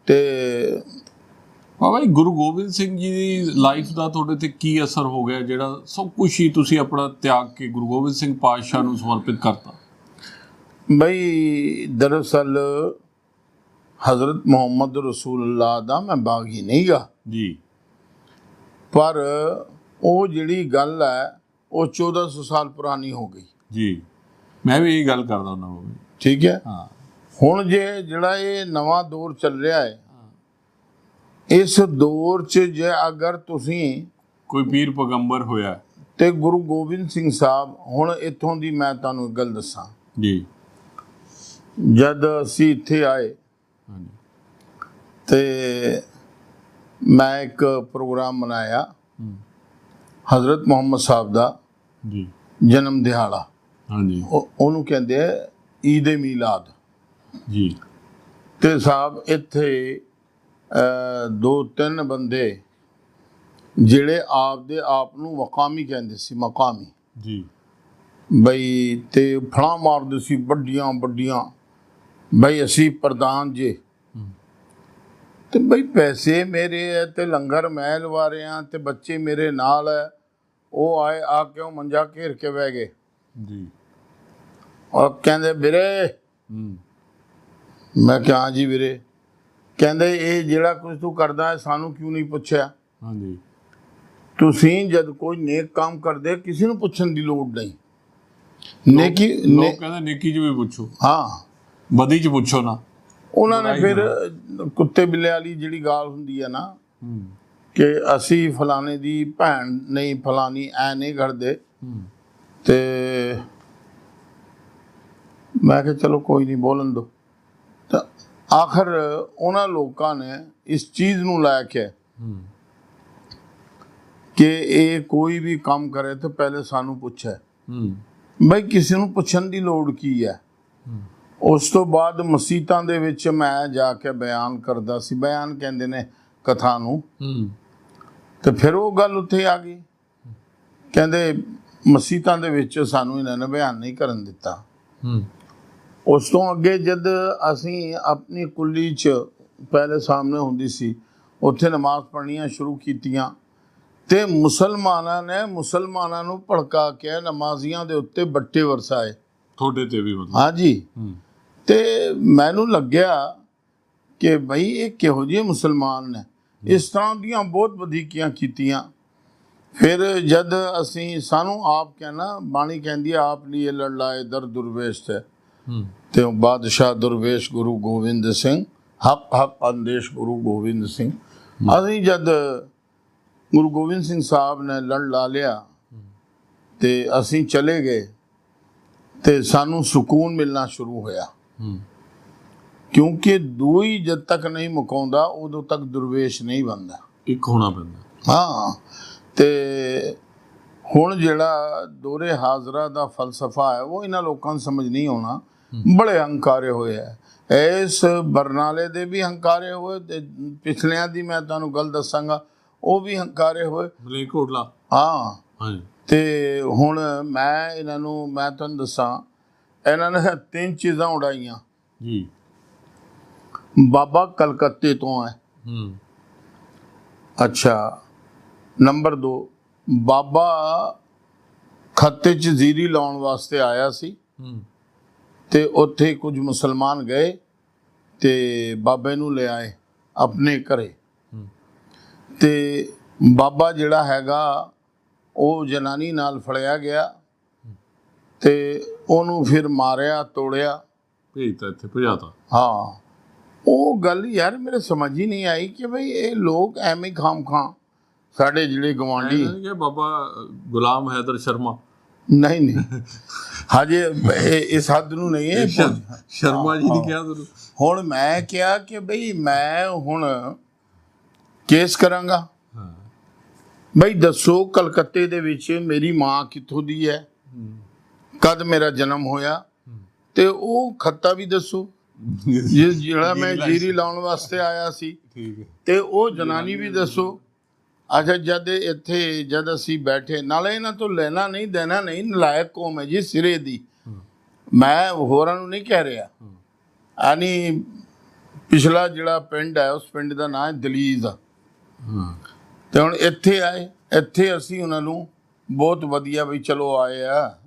[SPEAKER 2] ਤੇ
[SPEAKER 1] ਬਾਬਾ ਜੀ ਗੁਰੂ ਗੋਬਿੰਦ ਸਿੰਘ ਜੀ ਦੀ ਲਾਈਫ ਦਾ ਤੁਹਾਡੇ ਤੇ ਕੀ ਅਸਰ ਹੋ ਗਿਆ ਜਿਹੜਾ ਸਭ ਕੁਝ ਹੀ ਤੁਸੀਂ ਆਪਣਾ ਤਿਆਗ ਕੇ ਗੁਰੂ ਗੋਬਿੰਦ ਸਿੰਘ ਪਾਤਸ਼ਾਹ ਨੂੰ ਸਮਰਪਿਤ ਕਰਤਾ?
[SPEAKER 2] ਬਈ ਦਰਅਸਲ ਹਜ਼ਰਤ ਮੁਹੰਮਦ ਰਸੂਲullah ਦਾ ਮੈਂ ਬਾਗੀ ਨਹੀਂ ਗਾ
[SPEAKER 1] ਜੀ।
[SPEAKER 2] ਪਰ ਉਹ ਜਿਹੜੀ ਗੱਲ ਹੈ ਉਹ 1400 ਸਾਲ ਪੁਰਾਣੀ ਹੋ ਗਈ।
[SPEAKER 1] ਜੀ। ਮੈਂ ਵੀ ਇਹ ਗੱਲ ਕਰਦਾ ਹੁੰਦਾ ਬਾਬਾ ਜੀ।
[SPEAKER 2] ਠੀਕ ਹੈ?
[SPEAKER 1] ਹਾਂ।
[SPEAKER 2] ਹੁਣ ਜੇ ਜਿਹੜਾ ਇਹ ਨਵਾਂ ਦੌਰ ਚੱਲ ਰਿਹਾ ਹੈ ਇਸ ਦੌਰ 'ਚ ਜੇ ਅਗਰ ਤੁਸੀਂ
[SPEAKER 1] ਕੋਈ ਪੀਰ ਪੈਗੰਬਰ ਹੋਇਆ।
[SPEAKER 2] ਤੇ ਗੁਰੂ ਗੋਬਿੰਦ ਸਿੰਘ ਸਾਹਿਬ ਹੁਣ ਇੱਥੋਂ ਦੀ ਮੈਂ ਤੁਹਾਨੂੰ ਗੱਲ ਦੱਸਾਂ।
[SPEAKER 1] ਜੀ।
[SPEAKER 2] ਜਦ ਅਸੀਂ ਇੱਥੇ ਆਏ ਤੇ ਮੈਂ ਇੱਕ ਪ੍ਰੋਗਰਾਮ
[SPEAKER 1] ਹੂੰ,
[SPEAKER 2] ਹਜ਼ਰਤ ਮੁਹੰਮਦ ਸਾਹਿਬ ਦਾ
[SPEAKER 1] ਜੀ।
[SPEAKER 2] ਜਨਮ ਦਿਹਾੜਾ।
[SPEAKER 1] ਹਾਂਜੀ।
[SPEAKER 2] ਉਹ- ਉਹਨੂੰ ਕਹਿੰਦੇ ਆ ਈਦ ਏ ਮੀਲਾਦ।
[SPEAKER 1] ਜੀ।
[SPEAKER 2] ਤੇ ਸਾਹਿਬ ਇੱਥੇ ਦੋ ਤਿੰਨ ਬੰਦੇ ਜਿਹੜੇ ਆਪ ਦੇ ਆਪ ਨੂੰ ਮਕਾਮੀ ਕਹਿੰਦੇ ਸੀ ਮਕਾਮੀ।
[SPEAKER 1] ਜੀ।
[SPEAKER 2] ਬਈ ਤੇ ਫਣਾ ਮਾਰਦੇ ਸੀ ਵੱਡੀਆਂ ਵੱਡੀਆਂ। ਬਈ ਅਸੀਂ ਪ੍ਰਧਾਨ ਜੇ। ਤੇ ਬਈ ਪੈਸੇ ਮੇਰੇ ਹੈ ਤੇ ਲੰਗਰ ਮੈਂ ਲਵਾ ਰਿਹਾ ਤੇ ਬੱਚੇ ਮੇਰੇ ਨਾਲ ਹੈ ਉਹ ਆਏ ਆ ਕੇ ਉਹ ਮੰਜਾ ਘੇਰ ਕੇ ਬਹਿ ਗਏ?
[SPEAKER 1] ਜੀ।
[SPEAKER 2] ਔਰ ਕਹਿੰਦੇ ਵੀਰੇ। ਮੈਂ ਕਿਹਾ ਜੀ ਵੀਰੇ। ਕਹਿੰਦੇ ਇਹ ਜਿਹੜਾ ਕੁਝ ਤੂੰ ਕਰਦਾ ਹੈ ਸਾਨੂੰ ਕਿਉਂ ਨਹੀਂ ਪੁੱਛਿਆ?
[SPEAKER 1] ਹਾਂਜੀ।
[SPEAKER 2] ਤੁਸੀਂ ਜਦ ਕੋਈ ਨੇਕ ਕੰਮ ਕਰਦੇ ਕਿਸੇ ਨੂੰ ਪੁੱਛਣ ਦੀ ਲੋੜ ਨਹੀਂ। ਨੇਕੀ
[SPEAKER 1] ਲੋਕ ਕਹਿੰਦੇ ਨੇਕੀ 'ਚ ਵੀ ਪੁੱਛੋ।
[SPEAKER 2] ਹਾਂ।
[SPEAKER 1] ਬਦੀ 'ਚ ਪੁੱਛੋ ਨਾ।
[SPEAKER 2] ਉਹਨਾਂ ਨੇ ਫਿਰ ਕੁੱਤੇ ਬਿੱਲੇ ਵਾਲੀ ਜਿਹੜੀ ਗਾਲ ਹੁੰਦੀ ਹੈ ਨਾ
[SPEAKER 1] ਹੂੰ।
[SPEAKER 2] ਕਿ ਅਸੀਂ ਫਲਾਣੇ ਦੀ ਭੈਣ ਨਹੀਂ ਫਲਾਣੀ ਐ ਨਹੀਂ ਕਰਦੇ ਤੇ ਮੈਂ ਕਿਹਾ ਚਲੋ ਕੋਈ ਨਹੀਂ ਬੋਲਣ ਦੋ। ਤਾਂ ਆਖਰ ਉਹਨਾਂ ਲੋਕਾਂ ਨੇ ਇਸ ਚੀਜ਼ ਨੂੰ ਲੈ ਕੇ ਕਿ ਇਹ ਕੋਈ ਵੀ ਕੰਮ ਕਰੇ ਤਾਂ ਪਹਿਲੇ ਸਾਨੂੰ ਪੁੱਛੇ। ਬਈ ਕਿਸੇ ਨੂੰ ਪੁੱਛਣ ਦੀ ਲੋੜ ਕੀ ਹੈ। ਉਸ ਤੋਂ ਬਾਅਦ ਮਸੀਤਾਂ ਦੇ ਵਿੱਚ ਮੈਂ ਜਾ ਕੇ ਬਿਆਨ ਕਰਦਾ ਸੀ। ਬਿਆਨ ਕਹਿੰਦੇ ਨੇ ਕਥਾ ਨੂੰ। ਤੇ ਫਿਰ ਉਹ ਗੱਲ ਉੱਥੇ ਆ ਗਈ। ਕਹਿੰਦੇ ਮਸੀਤਾਂ ਦੇ ਵਿੱਚ ਸਾਨੂੰ ਇਹਨਾਂ ਨੇ ਬਿਆਨ ਨਹੀਂ ਕਰਨ ਦਿੱਤਾ। ਉਸ ਤੋਂ ਅੱਗੇ ਜਦ ਅਸੀਂ ਆਪਣੀ ਕੁੱਲੀ 'ਚ ਪਹਿਲੇ ਸਾਹਮਣੇ ਹੁੰਦੀ ਸੀ ਉੱਥੇ ਨਮਾਜ਼ ਪੜ੍ਹਨੀਆਂ ਸ਼ੁਰੂ ਕੀਤੀਆਂ ਤੇ ਮੁਸਲਮਾਨਾਂ ਨੇ ਮੁਸਲਮਾਨਾਂ ਨੂੰ ਭੜਕਾ ਕੇ ਨਮਾਜ਼ੀਆਂ ਦੇ ਉੱਤੇ ਬੱਟੇ ਵਰਸਾਏ।
[SPEAKER 1] ਤੁਹਾਡੇ ਤੇ ਵੀ ਮਤਲਬ।
[SPEAKER 2] ਹਾਂਜੀ ਤੇ ਮੈਨੂੰ ਲੱਗਿਆ ਕਿ ਬਈ ਇਹ ਕਿਹੋ ਜਿਹੇ ਮੁਸਲਮਾਨ ਨੇ। ਇਸ ਤਰ੍ਹਾਂ ਦੀਆਂ ਬਹੁਤ ਵਧੀਕੀਆਂ ਕੀਤੀਆਂ। ਫਿਰ ਜਦ ਅਸੀਂ ਸਾਨੂੰ ਆਪ ਕਹਿਣਾ ਬਾਣੀ ਕਹਿੰਦੀ ਹੈ ਆਪ ਲਈ ਲੜ ਲਾਏ ਦਰ ਦੁਰਵੇਸ਼ ਤੇ। ਤੇ ਉਹ ਬਾਦਸ਼ਾਹ ਦੁਰਵੇਸ਼ ਗੁਰੂ ਗੋਬਿੰਦ ਸਿੰਘ ਹੱਕ ਹੱਕ ਅੰਦੇਸ਼ ਗੁਰੂ ਗੋਬਿੰਦ ਸਿੰਘ। ਅਸੀਂ ਜਦ ਗੁਰੂ ਗੋਬਿੰਦ ਸਿੰਘ ਸਾਹਿਬ ਨੇ ਲੜ ਲਾ ਲਿਆ ਤੇ ਅਸੀਂ ਚਲੇ ਗਏ ਤੇ ਸਾਨੂੰ ਸਕੂਨ ਮਿਲਣਾ ਸ਼ੁਰੂ ਹੋਇਆ। ਕਿਉਂਕਿ ਦੂਈ ਜਦ ਤੱਕ ਨਹੀਂ ਮੁਕਾਉਂਦਾ ਉਦੋਂ ਤੱਕ ਦੁਰਵੇਸ਼ ਨਹੀਂ ਬਣਦਾ।
[SPEAKER 1] ਇੱਕ ਹੋਣਾ ਪੈਂਦਾ।
[SPEAKER 2] ਹਾਂ ਤੇ ਹੁਣ ਜਿਹੜਾ ਦੋਰੇ ਹਾਜ਼ਰਾ ਦਾ ਫਲਸਫਾ ਹੈ ਉਹ ਇਹਨਾਂ ਲੋਕਾਂ ਨੂੰ ਸਮਝ ਨਹੀਂ ਆਉਣਾ। ਬੜੇ ਹੰਕਾਰੇ ਹੋਏ ਹੈ ਇਸ ਬਰਨਾਲੇ ਦੇ ਵੀ ਹੰਕਾਰੇ ਹੋਏ ਤੇ ਪਿਛਲਿਆਂ ਦੀ ਮੈਂ ਤੁਹਾਨੂੰ ਗੱਲ ਦੱਸਾਂਗਾ ਉਹ ਵੀ ਹੰਕਾਰੇ ਹੋਏ।
[SPEAKER 1] ਮਲੇਰਕੋਟਲਾ
[SPEAKER 2] ਹਾਂ।
[SPEAKER 1] ਹਾਂਜੀ।
[SPEAKER 2] ਤੇ ਹੁਣ ਮੈਂ ਇਹਨਾਂ ਨੂੰ ਮੈਂ ਤੁਹਾਨੂੰ ਦੱਸਾਂ ਇਹਨਾਂ ਨੇ ਤਿੰਨ ਚੀਜ਼ਾਂ ਉਡਾਈਆਂ।
[SPEAKER 1] ਜੀ।
[SPEAKER 2] ਬਾਬਾ ਕਲਕੱਤੇ ਤੋਂ ਹੈ
[SPEAKER 1] ਹੂੰ।
[SPEAKER 2] ਅੱਛਾ। ਨੰਬਰ 2 ਬਾਬਾ ਖੱਤੇ 'ਚ ਜ਼ੀਰੀ ਲਾਉਣ ਵਾਸਤੇ ਆਇਆ ਸੀ।
[SPEAKER 1] ਹੂੰ।
[SPEAKER 2] ਤੇ ਉੱਥੇ ਕੁਝ ਮੁਸਲਮਾਨ ਗਏ ਤੇ ਬਾਬੇ ਨੂੰ ਲੈ ਆਏ ਆਪਣੇ ਘਰੇ। ਤੇ ਬਾਬਾ ਜਿਹੜਾ ਹੈਗਾ ਉਹ ਜਨਾਨੀ ਨਾਲ ਫੜਿਆ ਗਿਆ। ਤੇ ਉਹਨੂੰ ਫਿਰ ਮਾਰਿਆ ਤੋੜਿਆ।
[SPEAKER 1] ਭੇਜਤਾ ਇੱਥੇ ਭਜਾਤਾ।
[SPEAKER 2] ਹਾਂ। ਉਹ ਗੱਲ ਯਾਰ ਮੇਰੇ ਸਮਝ ਹੀ ਨਹੀਂ ਆਈ ਕਿ ਭਈ ਇਹ ਲੋਕ ਐਵੇਂ ਖਾਮ ਖਾਂ ਸਾਡੇ ਜਿਹੜੇ ਗਵਾਂਢੀ
[SPEAKER 1] ਇਹ ਬਾਬਾ ਗੁਲਾਮ ਹੈਦਰ ਸ਼ਰਮਾ।
[SPEAKER 2] ਨਹੀਂ ਨਹੀਂ। ਹਜੇ ਇਹ- ਇਸ ਹੱਦ ਨੂੰ ਨਹੀਂ ਹੈ
[SPEAKER 1] ਸ਼ਰਮਾ ਜੀ ਨੇ ਕਿਹਾ ਤੁਹਾਨੂੰ
[SPEAKER 2] ਹੁਣ ਮੈਂ ਕਿਹਾ ਕਿ ਬਈ ਮੈਂ ਹੁਣ ਕੇਸ ਕਰਾਂਗਾ। ਬਈ ਦੱਸੋ ਕਲਕੱਤੇ ਦੇ ਵਿੱਚ ਮੇਰੀ ਮਾਂ ਕਿੱਥੋਂ ਦੀ ਹੈ? ਕਦ ਮੇਰਾ ਜਨਮ ਹੋਇਆ? ਤੇ ਉਹ ਖੱਤਾ ਵੀ ਦੱਸੋ। ਜਿਸ ਜਿਹੜਾ ਮੈਂ ਜੀਰੀ ਲਾਉਣ ਵਾਸਤੇ ਆਇਆ ਸੀ
[SPEAKER 1] ਠੀਕ ਹੈ।
[SPEAKER 2] ਤੇ ਉਹ ਜਨਾਨੀ ਵੀ ਦੱਸੋ। ਅੱਛਾ ਜਦ ਇੱਥੇ ਜਦ ਅਸੀਂ ਬੈਠੇ ਨਾਲੇ ਇਹਨਾਂ ਤੋਂ ਲੈਣਾ ਨਹੀਂ ਦੇਣਾ ਨਹੀਂ ਨਲਾਇਕ ਕੌਮ ਹੈ ਜੀ ਸਿਰੇ ਦੀ। ਮੈਂ ਹੋਰਾਂ ਨੂੰ ਨਹੀਂ ਕਹਿ ਰਿਹਾ। ਆਨੀ ਪਿਛਲਾ ਜਿਹੜਾ ਪਿੰਡ ਹੈ ਉਸ ਪਿੰਡ ਦਾ ਨਾਮ ਹੈ ਦਲੀਜ਼।
[SPEAKER 1] ਹਾਂ।
[SPEAKER 2] ਤੇ ਹੁਣ ਇੱਥੇ ਆਏ ਇੱਥੇ ਅਸੀਂ ਉਹਨਾਂ ਨੂੰ ਬਹੁਤ ਵਧੀਆ ਵੀ ਚਲੋ ਆਏ ਆ।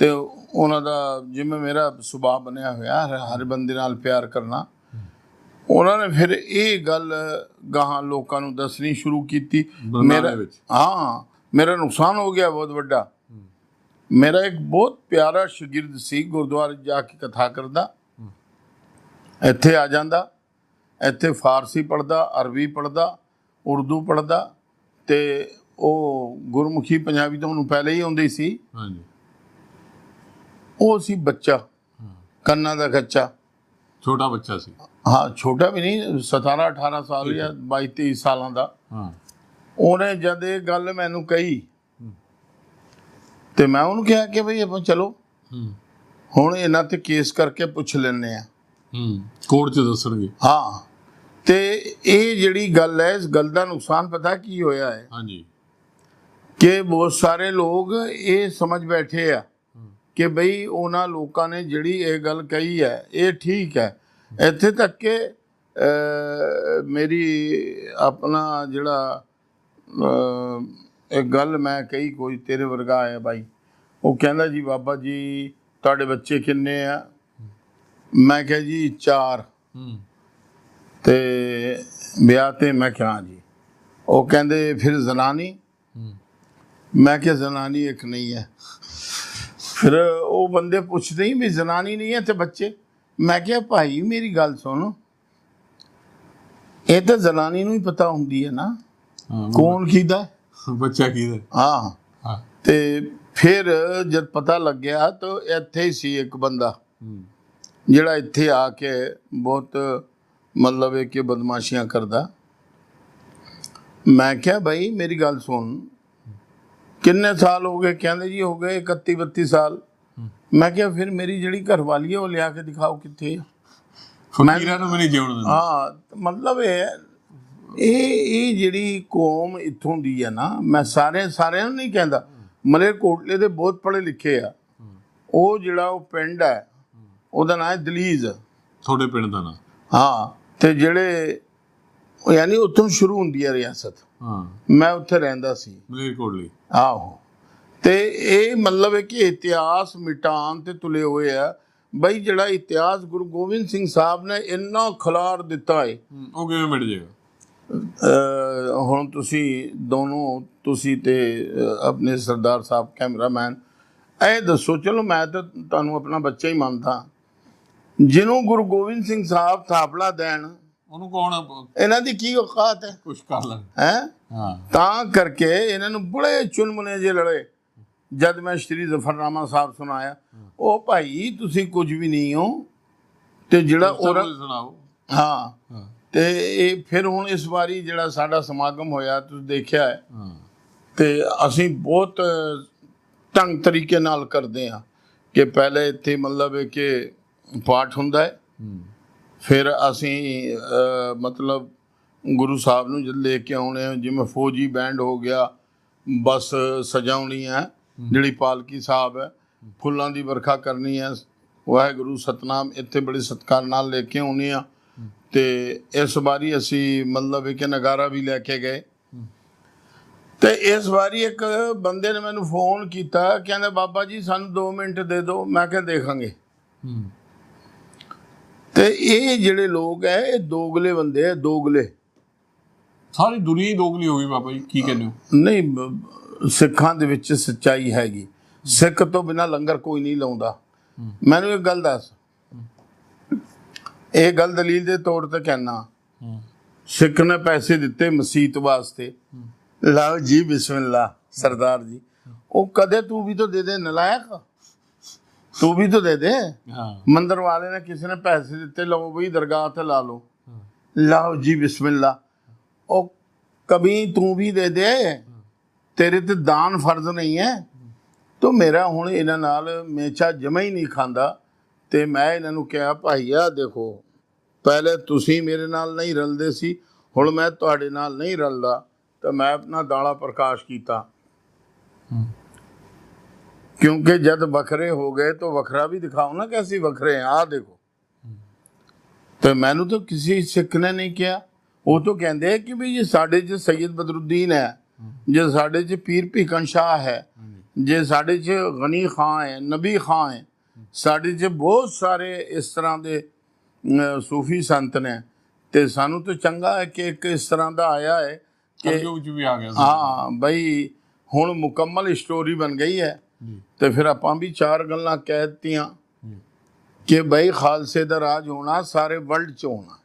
[SPEAKER 2] ਤੇ ਉਹਨਾਂ ਦਾ ਜਿਵੇਂ ਮੇਰਾ ਸੁਭਾਅ ਬਣਿਆ ਹੋਇਆ ਹਰ- ਬੰਦੇ ਨਾਲ ਪਿਆਰ ਕਰਨਾ। ਉਹਨਾਂ ਨੇ ਫਿਰ ਇਹ ਗੱਲ ਗਾਹਾਂ ਲੋਕਾਂ ਨੂੰ ਦੱਸਣੀ ਸ਼ੁਰੂ ਕੀਤੀ।
[SPEAKER 1] ਵਿੱਚ।
[SPEAKER 2] ਹਾਂ ਮੇਰਾ ਨੁਕਸਾਨ ਹੋ ਗਿਆ ਬਹੁਤ ਵੱਡਾ। ਮੇਰਾ ਇੱਕ ਬਹੁਤ ਪਿਆਰਾ ਸ਼ਾਗਿਰਦ ਸੀ ਗੁਰਦੁਆਰੇ ਜਾ ਕੇ ਕਥਾ ਕਰਦਾ। ਇੱਥੇ ਆ ਜਾਂਦਾ। ਇੱਥੇ ਫਾਰਸੀ ਪੜਦਾ ਅਰਬੀ ਪੜਦਾ ਉਰਦੂ ਪੜਦਾ ਤੇ ਉਹ ਗੁਰਮੁਖੀ ਪੰਜਾਬੀ ਤਾਂ ਉਹਨੂੰ ਪਹਿਲੇ ਹੀ ਆਉਂਦੀ ਸੀ।
[SPEAKER 1] ਹਾਂਜੀ।
[SPEAKER 2] ਉਹ ਸੀ ਬੱਚਾ ਕੰਨਾਂ ਦਾ ਕੱਚਾ
[SPEAKER 1] ਛੋਟਾ ਬੱਚਾ ਸੀ।
[SPEAKER 2] ਹਾਂ ਛੋਟਾ ਵੀ ਨਹੀਂ 17 18 ਸਾਲ ਜਾਂ 22 23 ਸਾਲਾਂ ਦਾ।
[SPEAKER 1] ਹਾਂ।
[SPEAKER 2] ਉਹਨੇ ਜਦ ਇਹ ਗੱਲ ਮੈਨੂੰ ਕਹੀ ਤੇ ਮੈਂ ਉਹਨੂੰ ਕਿਹਾ ਕਿ ਭਈ ਆਪਾਂ ਚਲੋ। ਹੁਣ ਇਹਨਾਂ ਤੇ ਕੇਸ ਕਰਕੇ ਪੁੱਛ ਲੈਣੇ ਆ
[SPEAKER 1] ਹੂੰ। ਕੋਰਟ 'ਚ ਦੱਸਣਗੇ।
[SPEAKER 2] ਹਾਂ। ਤੇ ਇਹ ਜਿਹੜੀ ਗੱਲ ਹੈ ਇਸ ਗੱਲ ਦਾ ਨੁਕਸਾਨ ਪਤਾ ਕੀ ਹੋਇਆ ਹੈ?
[SPEAKER 1] ਹਾਂਜੀ।
[SPEAKER 2] ਕਿ ਬਹੁਤ ਸਾਰੇ ਲੋਕ ਇਹ ਸਮਝ ਬੈਠੇ ਆ ਕਿ ਬਈ ਉਹਨਾਂ ਲੋਕਾਂ ਨੇ ਜਿਹੜੀ ਇਹ ਗੱਲ ਕਹੀ ਹੈ ਇਹ ਠੀਕ ਹੈ। ਇੱਥੇ ਤੱਕ ਕਿ ਮੇਰੀ ਆਪਣਾ ਜਿਹੜਾ ਇੱਕ ਗੱਲ ਮੈਂ ਕਹੀ ਕੋਈ ਤੇਰੇ ਵਰਗਾ ਹੈ ਬਾਈ। ਉਹ ਕਹਿੰਦਾ ਜੀ ਬਾਬਾ ਜੀ ਤੁਹਾਡੇ ਬੱਚੇ ਕਿੰਨੇ ਆ? ਮੈਂ ਕਿਹਾ ਜੀ ਚਾਰ।
[SPEAKER 1] ਹੂੰ।
[SPEAKER 2] ਤੇ ਵਿਆਹ ਤੇ ਮੈਂ ਕਿਹਾ ਜੀ। ਉਹ ਕਹਿੰਦੇ ਫਿਰ ਜ਼ਨਾਨੀ? ਮੈਂ ਕਿਹਾ ਜ਼ਨਾਨੀ ਇੱਕ ਨਹੀਂ ਹੈ। ਫਿਰ ਉਹ ਬੰਦੇ ਪੁੱਛਦੇ ਹੀ ਵੀ ਜ਼ਨਾਨੀ ਨਹੀਂ ਹੈ ਤੇ ਬੱਚੇ। ਮੈਂ ਕਿਹਾ ਭਾਈ ਮੇਰੀ ਗੱਲ ਸੁਣ। ਇਹ ਤਾਂ ਜ਼ਨਾਨੀ ਨੂੰ ਹੀ ਪਤਾ ਹੁੰਦੀ ਹੈ ਨਾ। ਕੌਣ ਕੀਦਾ?
[SPEAKER 1] ਬੱਚਾ ਕਿਹਦਾ
[SPEAKER 2] ਹਾਂ।
[SPEAKER 1] ਹਾਂ।
[SPEAKER 2] ਤੇ ਫਿਰ ਜਦ ਪਤਾ ਲੱਗਿਆ ਤਾਂ ਇੱਥੇ ਹੀ ਸੀ ਇੱਕ ਬੰਦਾ। ਜਿਹੜਾ ਇੱਥੇ ਆ ਕੇ ਬਹੁਤ ਮਤਲਬ ਹੈ ਕਿ ਬਦਮਾਸ਼ੀਆਂ ਕਰਦਾ। ਮੈਂ ਕਿਹਾ ਭਾਈ ਮੇਰੀ ਗੱਲ ਸੁਣ। ਕਿੰਨੇ ਸਾਲ ਹੋ ਗਏ? ਕਹਿੰਦੇ ਜੀ ਹੋ ਗਏ 31 32 ਸਾਲ। ਮੈਂ ਕਿਹਾ ਫਿਰ ਮੇਰੀ ਜਿਹੜੀ ਘਰਵਾਲੀ ਹੈ ਉਹ ਲਿਆ ਕੇ ਦਿਖਾਓ ਕਿੱਥੇ
[SPEAKER 1] ਫਕੀਰਾਂ ਨੂੰ ਵੀ ਨਹੀਂ ਜਿਉਣ ਦਿੰਦੇ
[SPEAKER 2] ਹਾਂ ਮਤਲਬ ਇਹ ਇਹ ਇਹ ਜਿਹੜੀ ਕੌਮ ਇੱਥੋਂ ਦੀ ਹੈ ਨਾ ਮੈਂ ਸਾਰੇ ਸਾਰਿਆਂ ਨੂੰ ਨਹੀਂ ਕਹਿੰਦਾ। ਮਲੇਰਕੋਟਲੇ ਦੇ ਬਹੁਤ ਪੜ੍ਹੇ ਲਿਖੇ ਆ। ਉਹ ਜਿਹੜਾ ਉਹ ਪਿੰਡ ਹੈ ਉਹਦਾ ਨਾਮ ਹੈ ਦਲੀਜ਼।
[SPEAKER 1] ਤੁਹਾਡੇ ਪਿੰਡ ਦਾ ਨਾਂ?
[SPEAKER 2] ਹਾਂ ਤੇ ਜਿਹੜੇ ਯਾਨੀ ਉੱਥੋਂ ਸ਼ੁਰੂ ਹੁੰਦੀ ਹੈ ਰਿਆਸਤ।
[SPEAKER 1] ਹਾਂ।
[SPEAKER 2] ਮੈਂ ਉੱਥੇ ਰਹਿੰਦਾ ਸੀ।
[SPEAKER 1] ਮਲੇਰਕੋਟਲੀ
[SPEAKER 2] ਆਹੋ। ਤੇ ਇਹ ਮਤਲਬ ਹੈ ਕਿ ਇਤਿਹਾਸ ਮਿਟਾਨ ਤੇ ਤੁਲੇ ਹੋਏ ਆ। ਬਈ ਜਿਹੜਾ ਇਤਿਹਾਸ ਗੁਰੂ ਗੋਬਿੰਦ ਸਿੰਘ ਸਾਹਿਬ ਨੇ ਇੰਨਾ ਖਲਾਰ ਦਿੱਤਾ ਹੈ
[SPEAKER 1] ਉਹ ਕਿਵੇਂ ਮਿਟ ਜਾਏਗਾ?
[SPEAKER 2] ਹੁਣ ਤੁਸੀਂ ਦੋਨੋਂ ਤੁਸੀਂ ਤੇ ਆਪਣੇ ਸਰਦਾਰ ਸਾਹਿਬ ਕੈਮਰਾਮੈਨ ਇਹ ਦੱਸੋ ਚਲੋ ਮੈਂ ਤਾਂ ਤੁਹਾਨੂੰ ਆਪਣਾ ਬੱਚਾ ਹੀ ਮੰਨਦਾ। ਜਿਹਨੂੰ ਗੁਰੂ ਗੋਬਿੰਦ ਸਿੰਘ ਸਾਹਿਬ ਥਾਪੜਾ ਦੇਣ
[SPEAKER 1] ਉਹਨੂੰ ਕੌਣ
[SPEAKER 2] ਇਹਨਾਂ ਦੀ ਕੀ ਔਕਾਤ ਹੈ?
[SPEAKER 1] ਕੁਛ ਕਰ ਲੈਣ।
[SPEAKER 2] ਹੈ?
[SPEAKER 1] ਹਾਂ।
[SPEAKER 2] ਤਾਂ ਕਰਕੇ ਇਹਨਾਂ ਨੂੰ ਬੜੇ ਚੁਨਮੁਨੇ ਜੇ ਲੜੇ। ਜਦ ਮੈਂ ਸ਼੍ਰੀ ਜ਼ਫਰਨਾਮਾ ਸਾਹਿਬ ਸੁਣਾਇਆ ਉਹ ਭਾਈ ਤੁਸੀਂ ਕੁਝ ਵੀ ਨਹੀਂ ਹੋ ਤੇ ਜਿਹੜਾ ਔਰਤ
[SPEAKER 1] ਸੁਣਾਓ।
[SPEAKER 2] ਹਾਂ। ਤੇ ਇਹ ਫਿਰ ਹੁਣ ਇਸ ਵਾਰੀ ਜਿਹੜਾ ਸਾਡਾ ਸਮਾਗਮ ਹੋਇਆ ਤੁਸੀਂ ਦੇਖਿਆ ਹੈ। ਤੇ ਅਸੀਂ ਬਹੁਤ ਢੰਗ ਤਰੀਕੇ ਨਾਲ ਕਰਦੇ ਹਾਂ ਕਿ ਪਹਿਲੇ ਇੱਥੇ ਮਤਲਬ ਕਿ ਪਾਠ ਹੁੰਦਾ ਹੂੰ। ਫਿਰ ਅਸੀਂ ਮਤਲਬ ਗੁਰੂ ਸਾਹਿਬ ਨੂੰ ਜਦ ਲੈ ਕੇ ਆਉਣੇ ਜਿਵੇਂ ਫੌਜੀ ਬੈਂਡ ਹੋ ਗਿਆ ਬੱਸ ਸਜਾਉਣੀ ਹੈ ਜਿਹੜੀ ਪਾਲਕੀ ਸਾਹਿਬ ਹੈ ਫੁੱਲਾਂ ਦੀ ਵਰਖਾ ਕਰਨੀ ਹੈ ਵਾਹਿਗੁਰੂ ਸਤਨਾਮ ਇੱਥੇ ਬੜੇ ਸਤਿਕਾਰ ਨਾਲ ਲੈ ਕੇ ਆਉਣੇ ਆ। ਤੇ ਇਸ ਵਾਰੀ ਅਸੀਂ ਮਤਲਬ ਇੱਕ ਨਗਾਰਾ ਵੀ ਲੈ ਕੇ ਗਏ। ਤੇ ਇਸ ਵਾਰੀ ਇੱਕ ਬੰਦੇ ਨੇ ਮੈਨੂੰ ਫੋਨ ਕੀਤਾ ਕਹਿੰਦਾ ਬਾਬਾ ਜੀ ਸਾਨੂੰ 2 ਮਿੰਟ ਦੇ ਦਿਓ ਮੈਂ ਕਿਹਾ ਦੇਖਾਂਗੇ।
[SPEAKER 1] ਹੂੰ।
[SPEAKER 2] ਤੇ ਇਹ ਜਿਹੜੇ ਲੋਕ ਐ ਇਹ ਦੋਗਲੇ ਬੰਦੇ ਐ ਦੋਗਲੇ।
[SPEAKER 1] ਸਾਰੀ ਦੁਨੀਆ ਹੀ ਦੋਗਲੀ ਹੋ ਗਈ ਬਾਬਾ ਜੀ ਕੀ ਕਹਿੰਦੇ ਹੋ?
[SPEAKER 2] ਨਹੀਂ ਸਿੱਖਾਂ ਦੇ ਵਿੱਚ ਸੱਚਾਈ ਹੈਗੀ। ਸਿੱਖ ਤੋਂ ਬਿਨਾ ਲੰਗਰ ਕੋਈ ਨਹੀਂ ਲਾਉਂਦਾ। ਮੈਨੂੰ ਇੱਕ ਗੱਲ ਦੱਸ। ਇਹ ਗੱਲ ਦਲੀਲ ਦੇ ਤੌਰ ਤੇ ਕਹਿਣਾ ਸਿੱਖ ਨੇ ਪੈਸੇ ਦਿੱਤੇ ਮਸਜਿਦ ਵਾਸਤੇ। ਲਓ ਜੀ ਬਿਸਮਿਲ੍ਲਾ ਸਰਦਾਰ ਜੀ। ਉਹ ਕਦੇ ਤੂੰ ਵੀ ਤਾਂ ਦੇ ਦੇ ਨਲਾਇਕ। ਤੂੰ ਵੀ ਤਾਂ ਦੇ ਦੇ।
[SPEAKER 1] ਹਾਂ।
[SPEAKER 2] ਮੰਦਰ ਵਾਲੇ ਨੇ ਕਿਸੇ ਨੇ ਪੈਸੇ ਦਿੱਤੇ ਲਓ ਬਈ ਦਰਗਾਹ ਤੇ ਲਾ ਲਓ। ਲਾਓ ਜੀ ਬਿਸਮਿਲ੍ਲਾ। ਉਹ ਕभी ਤੂੰ ਵੀ ਦੇ ਦੇ। ਤੇਰੇ ਤੇ ਦਾਨ ਫਰਜ਼ ਨਹੀਂ ਹੈ। ਤੋ ਮੇਰਾ ਹੁਣ ਇਹਨਾਂ ਨਾਲ ਮੇਚਾ ਜਮਾ ਹੀ ਨਹੀਂ ਖਾਂਦਾ। ਤੇ ਮੈਂ ਇਹਨਾਂ ਨੂੰ ਕਿਹਾ ਭਾਈਆ ਦੇਖੋ ਪਹਿਲੇ ਤੁਸੀਂ ਮੇਰੇ ਨਾਲ ਨਹੀਂ ਰਲਦੇ ਸੀ ਹੁਣ ਮੈਂ ਤੁਹਾਡੇ ਨਾਲ ਨਹੀਂ ਰਲਦਾ। ਤਾਂ ਮੈਂ ਆਪਣਾ ਦਾਲਾ ਪ੍ਰਕਾਸ਼ ਕੀਤਾ। ਕਿਉਂਕਿ ਜਦ ਵੱਖਰੇ ਹੋ ਗਏ ਤਾਂ ਵੱਖਰਾ ਵੀ ਦਿਖਾਓ ਨਾ ਕਿ ਅਸੀਂ ਵੱਖਰੇ ਹਾਂ। ਆਹ ਦੇਖੋ। ਤੇ ਮੈਨੂੰ ਤਾਂ ਕਿਸੇ ਸਿੱਖ ਨੇ ਨਹੀਂ ਕਿਹਾ। ਉਹ ਤਾਂ ਕਹਿੰਦੇ ਕਿ ਵੀ ਜੇ ਸਾਡੇ 'ਚ ਸੈਯਦ ਬਦਰੁদ্ਦੀਨ ਹੈ ਜੇ ਸਾਡੇ 'ਚ ਪੀਰ ਭੀਕਨ ਸ਼ਾਹ ਹੈ ਜੇ ਸਾਡੇ 'ਚ ਗਨੀ ਖਾਨ ਹੈ ਨਬੀ ਖਾਨ ਹੈ ਸਾਡੇ 'ਚ ਬਹੁਤ ਸਾਰੇ ਇਸ ਤਰ੍ਹਾਂ ਦੇ ਸੂਫੀ ਸੰਤ ਨੇ। ਤੇ ਸਾਨੂੰ ਤਾਂ ਚੰਗਾ ਹੈ ਕਿ ਇੱਕ ਇਸ ਤਰ੍ਹਾਂ ਦਾ ਆਇਆ ਹੈ ਕਿ
[SPEAKER 1] ਵੀ ਆ ਗਿਆ
[SPEAKER 2] ਹਾਂ ਬਈ ਹੁਣ ਮੁਕੰਮਲ ਸਟੋਰੀ ਬਣ ਗਈ ਹੈ। ਤੇ ਫਿਰ ਆਪਾਂ ਵੀ ਚਾਰ ਗੱਲਾਂ ਕਹਿ ਦਿੱਤੀਆਂ ਕਿ ਬਈ ਖਾਲਸੇ ਦਾ ਰਾਜ ਹੋਣਾ ਸਾਰੇ ਵਰਲਡ 'ਚ ਹੋਣਾ।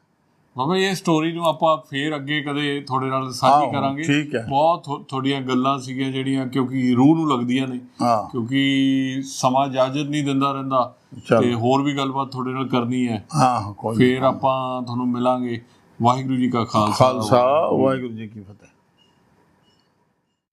[SPEAKER 1] ਬਾਬਾ ਇਹ ਸਟੋਰੀ ਨੂੰ ਆਪਾਂ ਫੇਰ ਅੱਗੇ ਕਦੇ ਤੁਹਾਡੇ ਨਾਲ ਸਾਂਝੀ ਕਰਾਂਗੇ। ਬਹੁਤ ਤੁਹਾਡੀਆਂ ਗੱਲਾਂ ਸੀਗੀਆਂ ਜਿਹੜੀਆਂ ਕਿਉਂਕਿ ਰੂਹ ਨੂੰ ਲੱਗਦੀਆਂ ਨੇ। ਕਿਉਂਕਿ ਸਮਾਂ ਇਜਾਜ਼ਤ ਨਹੀਂ ਦਿੰਦਾ ਰਹਿੰਦਾ। ਤੇ ਹੋਰ ਵੀ ਗੱਲਬਾਤ ਤੁਹਾਡੇ ਨਾਲ ਕਰਨੀ ਹੈ।
[SPEAKER 2] ਹਾਂ ਕੋਈ
[SPEAKER 1] ਫੇਰ ਆਪਾਂ ਤੁਹਾਨੂੰ ਮਿਲਾਂਗੇ। ਵਾਹਿਗੁਰੂ ਜੀ ਕਾ ਖਾਲਸਾ।
[SPEAKER 2] ਖਾਲਸਾ ਵਾਹਿਗੁਰੂ ਜੀ ਕੀ ਫਤਿਹ।